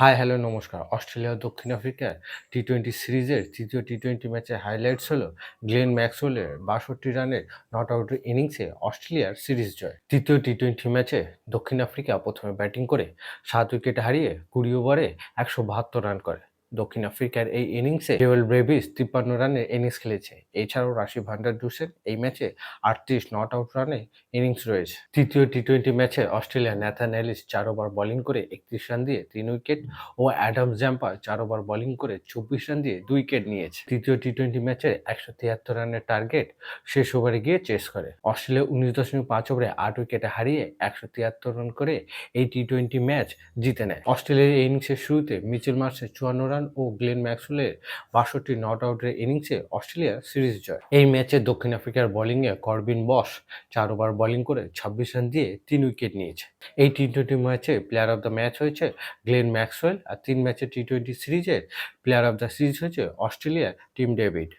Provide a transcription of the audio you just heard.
Hi hello নমস্কার। Australia, দক্ষিণ আফ্রিকার টি টোয়েন্টি সিরিজের তৃতীয় টি টোয়েন্টি ম্যাচের হাইলাইটস হলো গ্লেন ম্যাক্সওয়েলের বাষট্টি রানের নট আউট ইনিংসে অস্ট্রেলিয়ার সিরিজ জয়। তৃতীয় টি টোয়েন্টি ম্যাচে দক্ষিণ আফ্রিকা প্রথমে ব্যাটিং করে সাত উইকেট হারিয়ে কুড়ি ওভারে একশো বাহাত্তর রান করে। দক্ষিণ আফ্রিকার এই ইনিংসে কেবল ব্রেভিস তিপ্পান্ন রানের ইনিংস খেলেছে। এছাড়াও রাশি ভান্ডার জুসের এই ম্যাচে আটত্রিশ নট আউট রানে ইনিংস রয়েছে। তৃতীয় টি টোয়েন্টি ম্যাচে অস্ট্রেলিয়া ন্যাথান এলিস চার ওভার বোলিং করে একত্রিশ রান দিয়ে তিন উইকেট ও অ্যাডাম জ্যাম্পা চার ওভার বোলিং করে চব্বিশ রান দিয়ে দুই উইকেট নিয়েছে। তৃতীয় টি টোয়েন্টি ম্যাচে একশো তিয়াত্তর রানের টার্গেট শেষ ওভারে গিয়ে চেস করে। অস্ট্রেলিয়া উনিশ দশমিক পাঁচ ওভারে আট উইকেটে হারিয়ে একশো তিয়াত্তর রান করে এই টি টোয়েন্টি ম্যাচ জিতে নেয়। অস্ট্রেলিয়ার ইনিংসের শুরুতে মিচেল মার্সের চুয়ান্ন রান ও গ্লেন ম্যাক্সওয়েলের বাষট্টি নট আউটের ইনিংসে অস্ট্রেলিয়া সিরিজ জয়। এই ম্যাচে দক্ষিণ আফ্রিকার বোলিংয়ে করবিন বস চার ওভার বোলিং করে ছাব্বিশ রান দিয়ে তিন উইকেট নিয়েছে। এই টি টোয়েন্টি ম্যাচে প্লেয়ার অফ দ্য ম্যাচ হয়েছে গ্লেন ম্যাক্সওয়েল আর তিন ম্যাচে টি টোয়েন্টি সিরিজে প্লেয়ার অফ দ্য সিরিজ হয়েছে অস্ট্রেলিয়া টিম ডেভিড।